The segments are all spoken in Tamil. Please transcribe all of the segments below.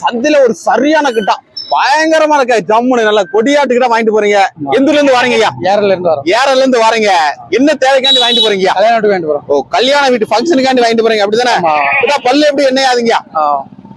சந்தையில ஒரு சரியான கிட்டா. பயங்கரமா இருக்க ஜம்முன்னு. நல்லா கொடியாட்டு கிட்ட வாங்கிட்டு போறீங்க. எந்த ஊர்ல இருந்து வரீங்க ஐயா? ஏரல்ல இருந்து வரோம். ஏரல்ல இருந்து வரீங்க. என்ன தேவைக்காண்டி வாங்கிட்டு போறீங்க? கல்யாணத்துக்கு வேண்டி வரோம் ஓ கல்யாண வீட்டு ஃபங்க்ஷனுக்காண்டி வாங்கிட்டு போறீங்க. அப்படிதானே? பல்லு எப்படி என்ன ஆகுதுங்க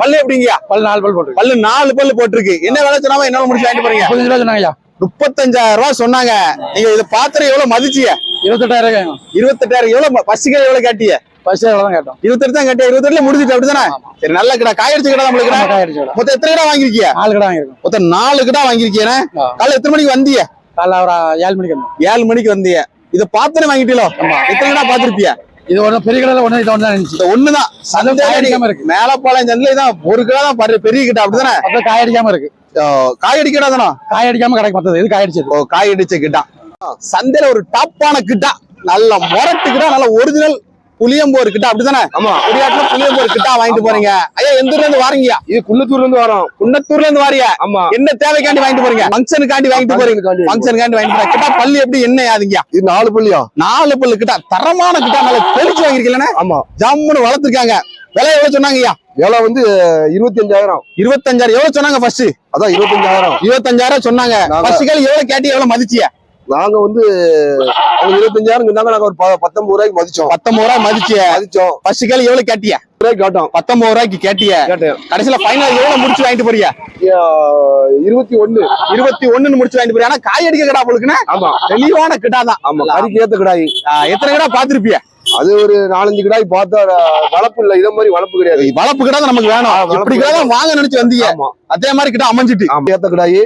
பல்லு எப்படிங்கய்யா பல் நாலு பல் போட்டு பல்லு நாலு பல்லு போட்டிருக்கு. என்ன விலை சொன்னாம என்னால முடிச்சு வாங்கிட்டு போறீங்க? முப்பத்தஞ்சு ரூபா சொன்னாங்க முப்பத்தஞ்சாயிரம் ரூபாய் சொன்னாங்க. நீங்க இத பாத்திரம் எவ்வளவு மதிச்சிய இருபத்தெட்டாயிரம் இருபத்தெட்டாயிரம். எவ்வளவு பஸ்ஸுக்கு எவ்வளவு கேட்டிய எவ்வளவு தான் கேட்டோம். இருபத்தெட்டு தான் கேட்டிய இருபத்தெட்டுல முடிஞ்சிட்டு அப்படிதானே சரி நல்ல கிடா காயடிச்சு கிடா நம்மளுக்கு ஆமா, காய் அடிச்சு விட. மொத்தம் எத்தனை கிடா வாங்கிருக்கிய நாலு கடை வாங்கியிருக்கோம். மொத்தம் நாலு கிடா வாங்கிருக்கீங்க ஆ. காலைல எத்தனை மணிக்கு வந்தீங்க காலைல ஒரு ஏழு மணிக்கு வந்தோம். ஏழு மணிக்கு வந்தீங்க இத பாத்திரம் வாங்கிட்டீங்களோ? எத்தனை கிடா பாத்திருப்பிய இது ஒண்ணு பெரிய கடையில ஒண்ணு இது ஒண்ணு தான் இருந்துச்சு இந்த அது காய் அடிக்காம இருக்கு. மேலப்பாளையம் சந்தையில தான் ஒரு கிலோ தான் பரு- பெரிய கிட்ட அப்படிதானே மொத்தம் காய் அடிக்காம இருக்கு. ஓ, காய் அடிக்கடா தானோ காய் அடிக்காம கடைக்கு மொத்தம் இது காய் அடிச்சது. ஓ காய் அடிச்ச கிட்டா சந்தையில ஒரு டாப்பான கிட்டா நல்ல முரட்டு கிட்டா நல்ல ஒரிஜினல் புளியம்போர் கிட்டா அப்படிதானே ஆமா. குடியாட்டுல புளியம்போர் கிட்டா வாங்கிட்டு போறீங்க. ஐயா எந்த ஊர்ல இருந்து வாரீங்க இது குன்னத்தூர்ல இருந்து வரோம். குன்னத்தூர்ல இருந்து வாரியா? ஆமா. என்ன தேவைக்காண்டி வாங்கிட்டு போறீங்க? ஃபங்க்ஷனுக்காண்டி வாங்கிட்டு போறீங்க. ஃபங்க்ஷனுக்காண்டி வாங்கிட்டு போறீங்க. கிட்டா பள்ளி எப்படி என்ன ஆகுதுங்க இது நாலு பள்ளியா நாலு பல்லு கிட்டா தரமான கிட்டா நல்ல தெளிச்சு வாங்கிருக்கீங்களே ஆமா. ஜம்முன்னு வளர்த்துருக்காங்க. விலை எவ்வளவு சொன்னாங்க ஐயா விலை வந்து இருபத்தி அஞ்சாயிரம் இருபத்தஞ்சாயிரம். எவ்வளவு சொன்னாங்க ஃபர்ஸ்ட் அதான் இருபத்தஞ்சாயிரம். இருபத்தஞ்சாயிரம் சொன்னாங்க. ஃபர்ஸ்ட் எவ்வளவு கேட்டி எவ்வளவு மதிச்சிய நாங்க வந்து இருபத்தஞ்சாயிரம் சொன்னாங்க நாங்க ஒரு பத்தொன்பது ரூபாய்க்கு மதிச்சோம். பத்தொன்பது ரூபாய் மதிச்சிய? மதிச்சோம். ஃபர்ஸ்ட் கேள்வி எவ்வளவு கேட்டிய? ரூபாய்க்கு காட்டோம். பத்தொன்பது ரூபாய்க்கு கேட்டிய? கடைசியில ஃபைனல் எவ்வளவு முடிச்சு வாங்கிட்டு போறிய இருபத்தி ஒண்ணு. இருபத்தி ஒண்ணுன்னு முடிச்சு வாங்கிட்டு போறிய ஆனா காய் அடிக்க கடா போலுக்குன்னு ஆமா. தெளிவான கிட்டா தான் ஆமா. கறிக்கு ஏத்த கிடாய் எத்தனை கடா பாத்திருப்பிய அது ஒரு நாலஞ்சு கிடாய் பார்த்தா அஹ், வளர்ப்பு இல்ல. இத மாதிரி வளர்ப்பு கிடையாது. வளர்ப்பு கிடா தான் நமக்கு வேணும். இப்படி கிடா தான் வாங்க நினைச்சு வந்தீங்க. ஆமா. அதே மாதிரி கிட்ட அமைஞ்சிட்டு. ஏத்த கிடாய்.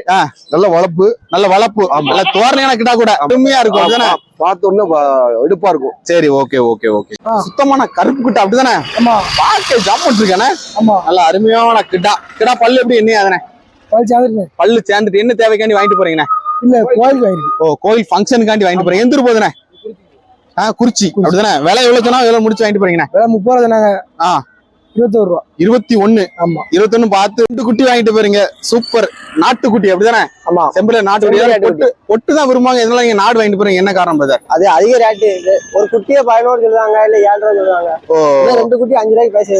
நல்ல வளர்ப்பு நல்ல வளர்ப்பு நல்ல தோரணையான கிட்டா கூட. அருமையா இருக்கும். அப்படிதானே? பார்த்த உடனே வ- எடுப்பா இருக்கும். சரி ஓகே ஓகே ஓகே. சுத்தமான கருப்பு கிட்ட அப்படிதானே? ஆமா. பார்க்க ஜாமட் இருக்கானே? ஆமா. நல்ல அருமையான கிட்டா. கிடா பல்லு எப்படி என்ன ஆகுதுண்ணே? பல் சாந்திருக்கேன் பல்லு சேர்ந்துட்டு என்ன தேவைக்காண்டி வாங்கிட்டு போறீங்கண்ணே? இல்ல வாங்கிருக்கு ஓ கோயில் ஃபங்க்ஷனுக்காண்டி வாங்கிட்டு போறீங்க. எந்த ஊர் போகுதுண்ணே. ஆ குறிச்சி. அப்படிதானே? விலை எவ்வளவு சொன்னா எவ்வளவு முடிச்சு வாங்கிட்டு போறீங்கண்ணே? விலை முப்பது ரூபா சொன்னாங்க ஆ. இருபத்தோரு ரூபா. இருபத்தி ஒண்ணு ஆமா. இருபத்தொன்னு பார்த்து ரெண்டு குட்டி வாங்கிட்டு போறீங்க. சூப்பர். நாட்டுக்குட்டி அப்படிதானே? ஆமா. செம்பில நாட்டுக்குட்டி பொட்டு தான் விரும்புவாங்க. இதனால நீங்க நாடு வாங்கிட்டு போறீங்க. என்ன காரணம் பிரதர் அது அதிக ரேட்டு ஒரு குட்டியே பதினோரு சொல்லுவாங்க இல்ல ஏழு ரூபா சொல்லுவாங்க ரெண்டு குட்டி அஞ்சு ரூபாய்க்கு பேச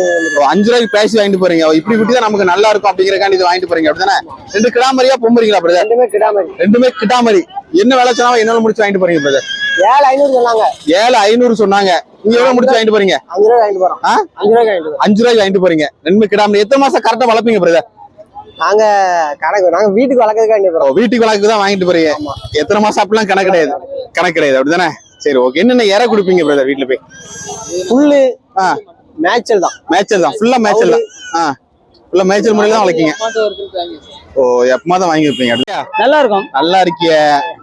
அஞ்சு ரூபாய்க்கு பேசி வாங்கிட்டு போறீங்க. இப்படி குட்டி தான் நமக்கு நல்லா இருக்கும் அப்படிங்கறக்காண்டி இது வாங்கிட்டு போறீங்க. அப்படிதானே? ரெண்டு கிடாமரியா பொம்புறீங்களா பிரதர் ரெண்டுமே கிடாமரி. ரெண்டுமே கிடாமரி. என்ன விலை சொன்னாலும் என்னால முடிச்சு வாங்கிட்டு போறீங்க பிரதர் ஏழு ஐநூறு சொன்னாங்க. ஏழு ஐநூறு சொன்னாங்க. நீங்க எவ்வளவு முடிச்சு வாங்கிட்டு போறீங்க? அஞ்சு ரூபாய் வாங்கிட்டு போறோம்? அஞ்சு வாங்கிட்டு போறோம். அஞ்சு ரூபாய்க்கு வாங்கிட்டு போறீங்க. ரெண்டு கிடாமரி எத்தனை மாசம் கரெக்டா வளர்ப்பீங்க பிரதர் நாங்க கணக்கு நாங்க வீட்டுக்கு வளர்க்கறதுக்கு வாங்கிட்டு போறோம். வீட்டுக்கு வளர்க்கு தான் வாங்கிட்டு போறீங்க. எத்தனை மாசம் அப்படிலாம் கணக்கு கிடையாது. கணக்கு கிடையாது. அப்படிதானே? சரி ஓகே என்னென்ன இற கொடுப்பீங்க பிரதர் வீட்டுல போய்? புல்லு ஆ. மேய்ச்சல் தான். மேய்ச்சல் தான். ஃபுல்லா மேய்ச்சல் தான். ஆ. ஃபுல்லா மேய்ச்சல் முறையில தான் வளர்க்கீங்க. ஓ எப்பமா தான் வாங்கியிருப்பீங்க? நல்லா இருக்கும் நல்லா இருக்கிய.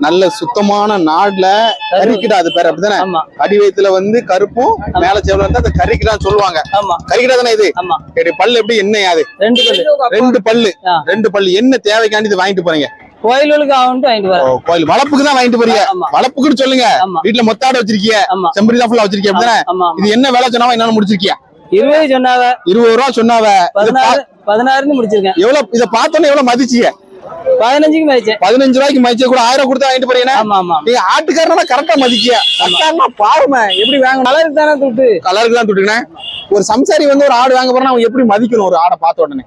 நல்ல சுத்தமான நாடுல கறிக்கிடா அது பேர் அப்படிதானே? அடி வயித்துல வந்து கருப்பும் மேல செவல இருந்தா அந்த கறிக்கிடா சொல்லுவாங்க. ஆமா. கறிக்கிடா தானே இது? சரி பல்லு எப்படி? என்ன அது? ரெண்டு பல்லு. ரெண்டு பல்லு. ரெண்டு பல்லு. என்ன தேவைக்காண்டி இது வாங்கிட்டு போறீங்க? கோயிலுக்கு ஆகணும் வாங்கிட்டு கோயில் வளர்ப்புக்கு தான் வாங்கிட்டு போறீங்க. ஆமா. வளர்ப்புக்குன்னு சொல்லுங்க. வீட்டுல மொத்தாடு வச்சிருக்கீங்க செம்பரி தான் ஃபுல்லா வச்சிருக்கீங்க அப்படிதானே? இது என்ன வேலை சொன்னாவா என்னால முடிச்சிருக்கியா? இருபது சொன்னாங்க. இருபது ரூபா சொன்னாவ. பதினாறு. பதினாறுன்னு முடிச்சிருக்கேன். எவ்வளவு இத பார்த்தோன்னே எவ்வளவு மதிச்சீங்க? பதினஞ்சுக்கு மதிச்சேன். பதினஞ்சு ரூபாய்க்கு மதிச்ச கூட ஆயிரம் கொடுத்து வாங்கிட்டு போறீங்க ஆமா ஆமா. நீங்க ஆட்டுக்காரனா கரெக்டா மதிக்கிய கரெக்டா பாருமே எப்படி வாங்கணும்? கலருக்கு தானே துட்டு. கலருக்கு தான் துட்டுக்கணே ஒரு சம்சாரி வந்து ஒரு ஆடு வாங்க போறா அவன் எப்படி மதிக்கணும் ஒரு ஆடை பார்த்த உடனே?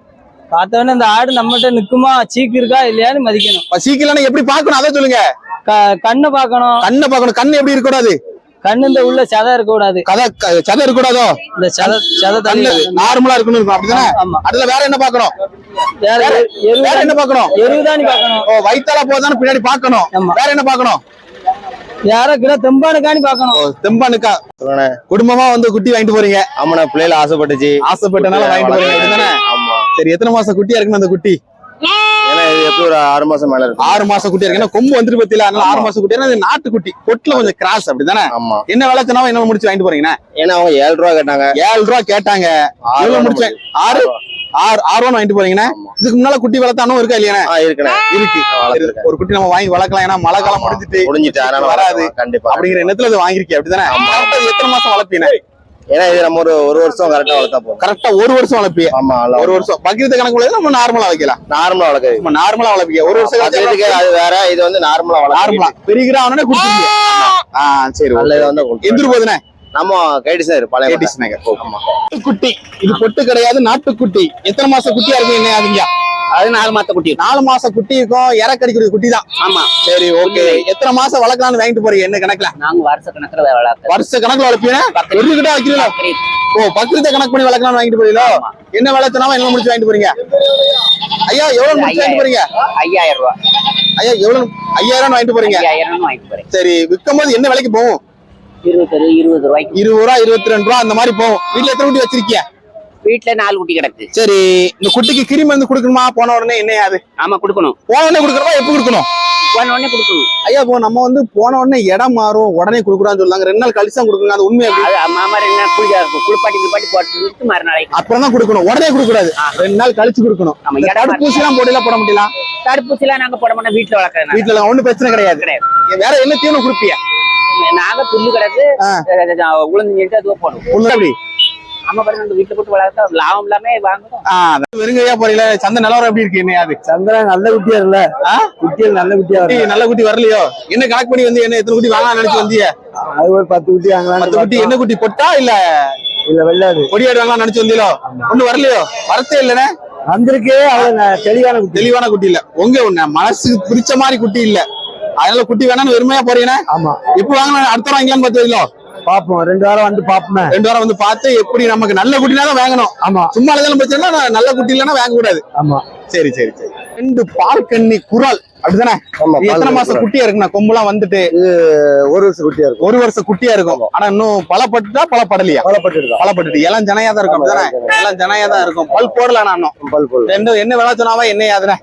பார்த்த உடனே இந்த ஆடு நம்மகிட்ட நிக்குமா? சீக்கு இருக்கா இல்லையான்னு மதிக்கணும். சீக்கிரம் எப்படி பார்க்கணும்? அதை சொல்லுங்க. கண்ணு பார்க்கணும். கண்ணை பார்க்கணும். கண்ணு எப்படி இருக்கக்கூடாது? கண்ணு இந்த உள்ள சதை இருக்க கூடாது கதை சதை இருக்கக்கூடாதோ? இந்த சதை சதை தள்ளி கண்ணு நார்மலா இருக்கணும் இருக்கும் அப்படிதானே? ஆமா அதுல வேற என்ன பார்க்கணும்? வேற வேற என்ன பார்க்கணும்? எருவுதானி பார்க்கணும். ஓ வயித்தால போதானே பின்னாடி பார்க்கணும். ஆமா. வேற என்ன பார்க்கணும்? யாரோ கிலோ தெம்பானுக்கானி பார்க்கணும். ஓ, தெம்பானுக்கா? குடும்பமா வந்து குட்டி வாங்கிட்டு போறீங்க? ஆமாண்ணா பிள்ளைல ஆசைப்பட்டுச்சு. ஆசைப்பட்டனால வாங்கிட்டு போறீங்க சரி எத்தனை மாசம் குட்டியா இருக்குன்னு அந்த குட்டி? ஏன்னா இது எப்படி ஒரு ஆறு மாசம் மேல இருக்கும்? ஆறு மாசம் குட்டியா இருக்கு. ஏன்னா கொம்பு வந்துட்டு பத்தியில அதனால ஆறு மாசம் குட்டி. அது நாட்டு குட்டி. கொட்டுல கொஞ்சம் கிராஸ் அப்படிதானே? ஆமா. என்ன விலை சொன்னாலும் என்ன முடிச்சு வாங்கிட்டு போறீங்கன்னா ஏன்னா அவங்க ஏழு ரூபா கேட்டாங்க. ஏழு ரூபா கேட்டாங்க. ஆறு எவ்வளவு ரூபா முடிச்சு ஆறு ஆறு ஆறு ரூபா வாங்கிட்டு போறீங்கன்னா. இதுக்கு முன்னால குட்டி வளர்த்தானும் இருக்கா இல்லையா இருக்கு. ஒரு குட்டி நம்ம வாங்கி வளர்க்கலாம். ஏன்னா மழை காலம் முடிஞ்சிட்டு முடிஞ்சிட்டு வராது. கண்டிப்பா அப்படிங்கிற எண்ணத்துல அது வாங்கிருக்கேன் அப்படிதானே? எத்தனை மாசம் வளர்ப்பீங்க ஏன்னா இது நம்ம ஒரு ஒரு வருஷம் கரெக்டா வளர்த்தா போதும். கரெக்டா ஒரு வருஷம் வளர்ப்பீங்க ஆமா ஒரு வருஷம். பக்ரீத் கணக்கு நம்ம நார்மலா வைக்கலாம். நார்மலா வளர்க்குது நம்ம நார்மலா வளர்ப்பீங்க ஒரு வருஷம் பக்கத்துக்கு அது வேற இது வந்து நார்மலா நார்மலா பெரிய கிராமனே குடுத்துருக்கீங்க ஆ சரி நல்ல okay. இது வந்து எந்திரு போதுனே நம்ம கைடிஸ் நகர் பழைய கேடிஸ் நகர் நாட்டுக்குட்டி. இது பொட்டு கிடையாது நாட்டுக்குட்டி. எத்தனை மாசம் குட்டியா இருக்கும் என்ன ஆகுங்க? அது நாலு மாத்த குட்டி. நாலு மாசம் குட்டி இருக்கும் இறக்கடிக்கிற குட்டி தான் ஆமா. சரி ஓகே. எத்தனை மாசம் வளர்க்கலாம்னு வாங்கிட்டு போறீங்க? என்ன கணக்குல? நாங்க வருஷ கணக்குல வளர்க்க வருஷ கணக்குல வளர்ப்பீங்க? ஒரு கிட்ட வைக்கிறீங்களா ஓ பக்கத்து கணக்கு பண்ணி வளர்க்கலாம்னு வாங்கிட்டு போறீங்களா? என்ன சொன்னாலும் என்ன முடிச்சு வாங்கிட்டு போறீங்க? ஐயா எவ்வளவு முடிச்சு வாங்கிட்டு போறீங்க? ஐயாயிரம் ரூபாய் ஐயா எவ்வளவு ஐயாயிரம் வாங்கிட்டு போறீங்க? சரி விற்கும் போது என்ன விலைக்கு போகும்? இருபது இருபது ரூபாய்க்கு. இருபது ரூபா இருபத்தி ரெண்டு ரூபா அந்த மாதிரி போகும். வீட்டுல எத்தனை குட்டி வச்சிருக்கீங்க வீட்டுல நாலு குட்டி கிடக்கு. சரி இந்த குட்டிக்கு கிரி மருந்து கொடுக்கணுமா? போன உடனே என்ன அது ஆமா கொடுக்கணும். போன உடனே கொடுக்கறதா எப்ப கொடுக்கணும்? போன உடனே கொடுக்கணும். ஐயா இப்போ நம்ம வந்து போன உடனே இடம் மாறும். உடனே கொடுக்குறான்னு சொல்லுவாங்க. ரெண்டு நாள் கழிச்சு தான் கொடுக்குங்க அது உண்மை எப்படி அது அம்மா ரெண்டு நாள் குளிச்சா இருக்கும். குளிப்பாட்டி குளிப்பாட்டி போட்டு மறுநாளைக்கு அப்புறம் தான் கொடுக்கணும். உடனே கொடுக்க கூடாது ரெண்டு நாள் கழிச்சு கொடுக்கணும். தடுப்பூசி எல்லாம் போடல போட முடியல? தடுப்பூசி எல்லாம் நாங்க போட மாட்டோம். வீட்டுல வளர்க்கறதுனால. வீட்டுல ஒண்ணும் பிரச்சனை கிடையாது. கிடையாது. வேற என்ன தீவனம் கொடுப்பீங்க நாங்க புல்லு கிடக்கு. உளுந்து சொல்லிட்டு அதுவா போடுவோம் பாருங்க அந்த வீட்டுல போட்டு வளர்த்தா லாபம் இல்லாம அதான் வெறுங்கையா போறீங்களா சந்தை நிலவரம் எப்படி இருக்கு என்ன அது? சந்திரன் நல்ல குட்டியா இல்ல ஆ? குட்டிகள் நல்ல குட்டியா குட்டி நல்ல குட்டி வரலையோ? என்ன கணக்கு பண்ணி வந்து என்ன எத்தனை குட்டி வாங்கலாம் நினைச்சு வந்தீங்க அது ஒரு பத்து குட்டி பத்து குட்டி என்ன குட்டி பொட்டா இல்ல? இல்ல வெள்ளாடு. கொடியாடு வாங்கலாம் நினைச்சு வந்தீங்களோ ஒண்ணு வரலையோ? வரத்தே இல்லனே வந்திருக்கு அவ்வளவு தெளிவான குட்டி. தெளிவான குட்டி இல்ல. உங்க ஒண்ணு. மனசுக்கு பிடிச்ச மாதிரி குட்டி இல்ல. அதனால குட்டி வேணாம்னு வெறுமையா போறீங்கன்னா ஆமா. எப்ப வாங்கலாம் அடுத்த வாரம் வாங்கலாம்னு பார்த்தீங்களோ பாப்போம். ரெண்டு வாரம் வந்து பாப்போமே. ரெண்டு வாரம் வந்து பார்த்து எப்படி நமக்கு நல்ல குட்டினா தான் வாங்கணும். ஆமா. சும்மா பிரச்சனை இல்ல, நல்ல குட்டி இல்லைன்னா வாங்க கூடாது ஆமா. சரி சரி சரி. ரெண்டு பால் கண்ணி குரால். அப்படிதானே? எத்தனை மாசம் குட்டியா இருக்குண்ணா? கொம்புலாம் வந்துட்டு. ஒரு வருஷம் குட்டியா இருக்கும். ஒரு வருஷம் குட்டியா இருக்கும். ஆனா இன்னும் பலப்பட்டுட்டா பலப்படலையா பலப்பட்டு பலப்பட்டுட்டு எல்லாம் ஜனையா தான் இருக்கும். அப்படிதானே? எல்லாம் ஜனையா தான் இருக்கும். பல் போடல நான் பல் பல் ரெண்டு என்ன விலை சொன்னாவா என்ன யாதுன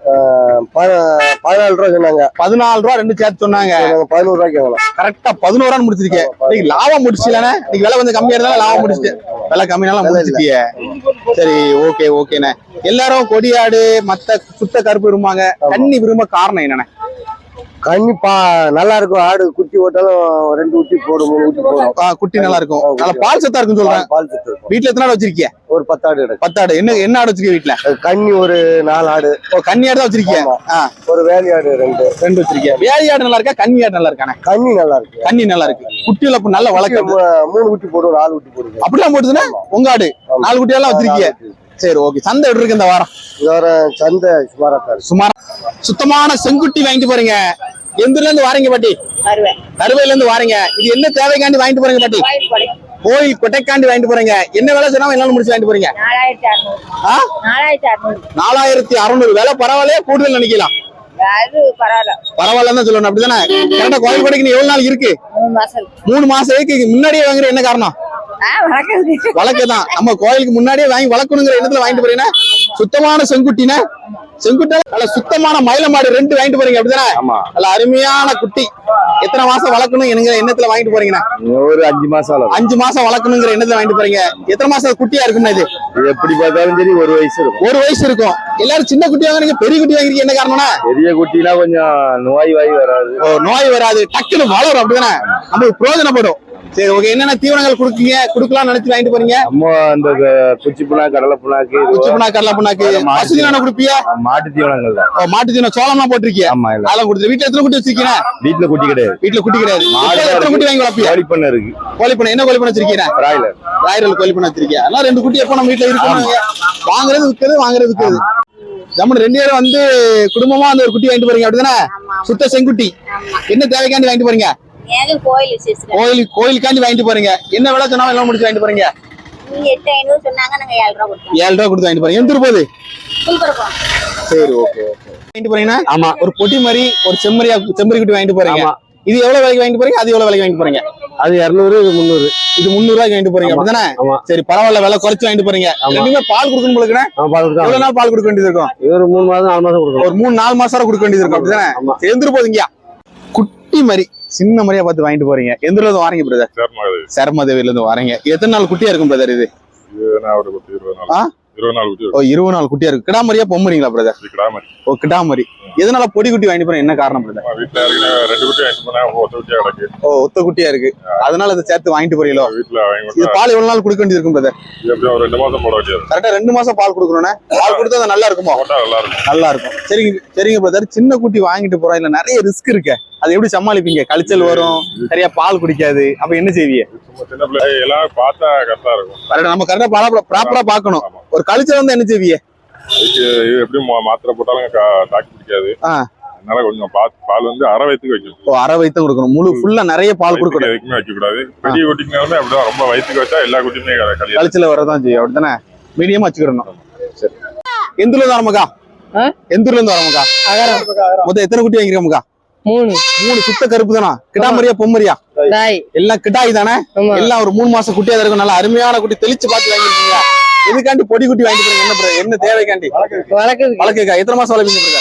பதினாலு ரூபா சொன்னாங்க. பதினாலு ரூபா ரெண்டு சேர்த்து சொன்னாங்க. பதினோரு ரூபாய்க்கு வாங்கலாம் கரெக்டா பதினோரான்னு முடிச்சிருக்கேன் இன்னைக்கு லாபம் முடிச்சுலண்ணே இன்னைக்கு விலை கொஞ்சம் கம்மியா இருந்தாலும் லாபம் முடிச்சுட்டு. விலை இல்ல. முடிச்சிட்டியே. சரி ஓகே ஓகேண்ணே. எல்லாரும் கொடியாடு மத்த சுத்த கருப்பு விரும்பாங்க கன்னி விரும்ப காரணம் என்னண்ணே? கண்ணி பா நல்லா இருக்கும். ஆடு குட்டி ஓட்டாலும் ரெண்டு குட்டி போடும் மூணு குட்டி போடும். குட்டி நல்லா இருக்கும். நல்லா பால் சத்தா இருக்குன்னு சொல்றேன். பால் சத்து இருக்கும். வீட்டுல எத்தனை ஆடு வச்சிருக்கீங்க ஒரு பத்து ஆடு பத்து ஆடு என்ன என்ன ஆடு வச்சிருக்கீங்க வீட்டுல கண்ணி ஒரு நாலு ஆடு. ஓ கன்னி ஆடு தான் வச்சிருக்கீங்க ஒரு வேலி ஆடு ரெண்டு. ரெண்டு வச்சிருக்கீங்க வேலி ஆடு நல்லா இருக்கா? கன்னி ஆடு நல்லா இருக்கானே? கண்ணி நல்லா இருக்கு. கன்னி நல்லா இருக்கு. குட்டி இழப்பு நல்ல வளர்க்க மூணு குட்டி போடும் நாலு குட்டி போடுது அப்படிலாம் போட்டுதுன்னா உங்க ஆடு. நாலு குட்டி எல்லாம் வச்சிருக்கீங்க சரி ஓகே. சந்தை எப்படி இருக்கு இந்த வாரம்? இதோட சந்தை சுமாரா சுமார் சுத்தமான செங்குட்டி வாங்கிட்டு போறீங்க. எந்த இருந்து வாரீங்க பாட்டி? கருவையில இருந்து வாரீங்க. இது என்ன தேவைக்காண்டி வாங்கிட்டு போறீங்க பாட்டி? கோயில் கொடை கோயில் கொட்டைக்காண்டி வாங்கிட்டு போறீங்க. என்ன விலை சொன்னா என்னால முடிச்சு வாங்கிட்டு போறீங்க? நாலாயிரத்தி அறுநூறு. விலை பரவாயில்லையா? கூடுதல் நினைக்கலாம். பரவாயில்ல. பரவாயில்லன்னு தான் சொல்லணும். அப்படிதானே? கரெக்டா கோயில் கொடைக்கு எவ்வளவு நாள் இருக்கு? மூணு மாசம். இருக்கு. முன்னாடியே வாங்குற என்ன காரணம்? ஆ வணக்கம் வழக்குதான். நம்ம கோயிலுக்கு முன்னாடியே வாங்கி வளர்க்கணுங்கிற இடத்துல வாங்கிட்டு போறீங்கன்னா சுத்தமான செங்குட்டினா? செங்குட்டா. நல்ல சுத்தமான மயில மாடு ரெண்டு வாங்கிட்டு போறீங்க அப்படிதானே? நல்ல அருமையான குட்டி. எத்தனை மாசம் வளர்க்கணும் என்கிற எண்ணத்துல வாங்கிட்டு போறீங்கண்ணா? ஒரு அஞ்சு மாசம் அஞ்சு மாசம் வளர்க்கணுங்கிற எண்ணத்துல வாங்கிட்டு போறீங்க. எத்தனை மாசம் குட்டியா இருக்கும்னா இது? எப்படி பார்த்தாலும் சரி ஒரு வயசு இருக்கும். ஒரு வயசு இருக்கும். எல்லாரும் சின்ன குட்டி வாங்குறீங்க பெரிய குட்டி வாங்குறீங்க என்ன காரணம்னா பெரிய குட்டினா கொஞ்சம் நோய் வாய் வராது. ஓ, நோய் வராது. டக்குன்னு வளரும் அப்படிதானே? நமக்கு பிரயோஜனப்படும். சரி ஓகே என்னென்ன தீவனங்கள் கொடுக்கீங்க? கொடுக்கலாம் நினைச்சு வாங்கிட்டு போறீங்க? நம்ம அந்த குச்சி புண்ணா கடலை புண்ணாக்கு உச்சி புண்ணா கடலை புண்ணாக்கு. மாட்டு பசுதீவன கொடுப்பியா மாட்டு தீவனங்கள் தான். ஓ, மாட்டு தீவனம் சோளம்லாம் போட்டிருக்கீங்க? ஆமா இல்ல. அதெல்லாம் கொடுத்து வீட்டுல எத்தனை குட்டி வச்சிருக்கீங்க? வீட்டுல குட்டி கிடையாது. வீட்டுல குட்டி கிடையாது. மாடு எத்தனை குட்டி வாங்கி வளர்ப்பியா? கோழி பண்ண இருக்கு. கோழி பண்ணை என்ன கோழி பண்ணை வச்சிருக்கீங்க? பிராய்லர். ராயரல் கோழி பண்ணை வச்சிருக்கீங்க. அதெல்லாம் ரெண்டு குட்டி எப்போ நம்ம வீட்டுல இருக்கணும் வாங்குறது விற்கிறது வாங்குறது விற்கிறது ஜம்முன்னு ரெண்டு பேரும் வந்து குடும்பமா வந்து ஒரு குட்டி வாங்கிட்டு போறீங்க அப்படிதானே? சுத்த செங்குட்டி. என்ன தேவைக்காண்டி வாங்கிட்டு போறீங்க? கோயில் கோயிலுக்காண்டி வாங்கிட்டு போறீங்க. என்ன விலை சொன்னாலும் எல்லாம் முடிச்சு வாங்கிட்டு போறீங்க? நீங்க எட்டு ஐநூறு சொன்னாங்க நாங்க ஏழு ரூபா கொடுத்தோம். ஏழு ரூபா கொடுத்து வாங்கிட்டு போறீங்க. எந்த போகுது? சரி ஓகே ஓகே. வாங்கிட்டு போறீங்கன்னா ஆமா. ஒரு பொட்டி மாதிரி ஒரு செம்மறியா செம்மறி குட்டி வாங்கிட்டு போறீங்க. இது எவ்வளவு விலைக்கு வாங்கிட்டு போறீங்க? அது எவ்வளவு விலைக்கு வாங்கிட்டு போறீங்க? அது இருநூறு இது முந்நூறு. இது முந்நூறு ரூபாய்க்கு வாங்கிட்டு போறீங்க. அப்படிதானே. சரி பரவாயில்ல விலை குறைச்சு வாங்கிட்டு போறீங்க. ரெண்டுமே பால் கொடுக்கணும் பால் கொடுத்தா எவ்வளவு நாள் பால் கொடுக்க வேண்டியது இருக்கும்? இது ஒரு மூணு மாதம் நாலு மாதம் கொடுக்கணும் ஒரு மூணு நாலு மாசம் கொடுக்க வேண்டியது இருக்கும் அப்படிதானே? சேர்ந்துட்டு போதுங்கயா குட்டி மாதிரி சின்ன மாதிரியா பார்த்து வாங்கிட்டு போறீங்க. எந்த இருந்து வாரீங்க பிரதர் சரமதேவில இருந்து வாரீங்க. எத்தனை நாள் குட்டியா இருக்கும் பிரதர் இது? இருபது? நாள் குட்டியா இருக்கு. கிடாமரியா பொம்மரிங்களா பிரதர் ஓ கிடாமரி எதனால பொடி குட்டி வாங்கிட்டு போறேன் என்ன காரணம் பிரதர் ஓ ஒத்த குட்டியா இருக்கு. அதனால அதை சேர்த்து வாங்கிட்டு போறீங்களோ? இது பால் எவ்வளவு நாள் கொடுக்க வேண்டியது இருக்கும் பிரதர் ரெண்டு மாசம் போட வேண்டியது கரெக்டா ரெண்டு மாசம் பால் கொடுக்கணும்னா. பால் கொடுத்தா அது நல்லா இருக்குமோ? நல்லா இருக்கும். சரிங்க சரிங்க பிரதர் சின்ன குட்டி வாங்கிட்டு போறோம் இல்ல நிறைய ரிஸ்க் இருக்கு. அது எப்படி சமாளிப்பீங்க? கழிச்சல் வரும் சரியா பால் குடிக்காது. அப்ப என்ன செய்வீங்க? சும்மா சின்ன பிள்ளை எல்லாம் பார்த்தா கரெக்டா இருக்கும். கரெக்டா நம்ம கரெக்டா ப்ராப்பரா பார்க்கணும். ஆமா. ஒரு கழிச்சல் வந்து என்ன செய்வீங்க? எப்படி மா- மாத்திரை போட்டாலும் கா- தாக்கி பிடிக்காது. அதனால கொஞ்சம் பால் வந்து அரை வயிற்றுக்கு வைக்கணும். ஓ அரை வயிற்று கொடுக்கணும். முழு ஃபுல்லா நிறைய பால் கொடுக்கணும். எதுக்குமே வைக்க கூடாது பெரிய குட்டிங்கனாலுமே அப்படிதான் ரொம்ப வயிற்றுக்கு வச்சா எல்லா குட்டியுமே கழிச்சல வரதான் செய்யும். அப்படித்தானே? மீடியமா வச்சுக்கிடணும் சரி. எந்த ஊர்ல இருந்து வரமுக்கா? எந்த ஊர்ல இருந்து வரமுக்கா மொத்தம் எத்தனை குட்டி வாங்கிருக்கோம்க்கா மூணு. மூணு சுத்த கருப்பு தானா? கிடாமரியா பொம்மரியா? டாய் எல்லாம் கிடாய் தானே? எல்லாம் ஒரு மூணு மாசம் குட்டியா தான் இருக்கும். நல்ல அருமையான குட்டி தெளிச்சு பார்த்து வாங்கிருக்கீங்க எதுக்காண்டி பொடி குட்டி வாங்கிட்டு போறீங்க? என்ன என்ன தேவைக்காண்டி? வளர்க்குறது வளர்க்கா எத்தனை மாசம் வளர்ப்பீங்க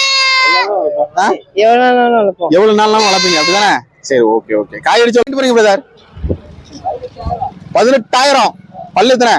எவ்வளவு நாள்லாம் வளர்ப்பீங்க? அப்படிதானே? சரி ஓகே ஓகே காய் அடிச்சு வாங்கிட்டு போறீங்க பிரதர் பதினெட்டாயிரம். பல்லு எத்தனை?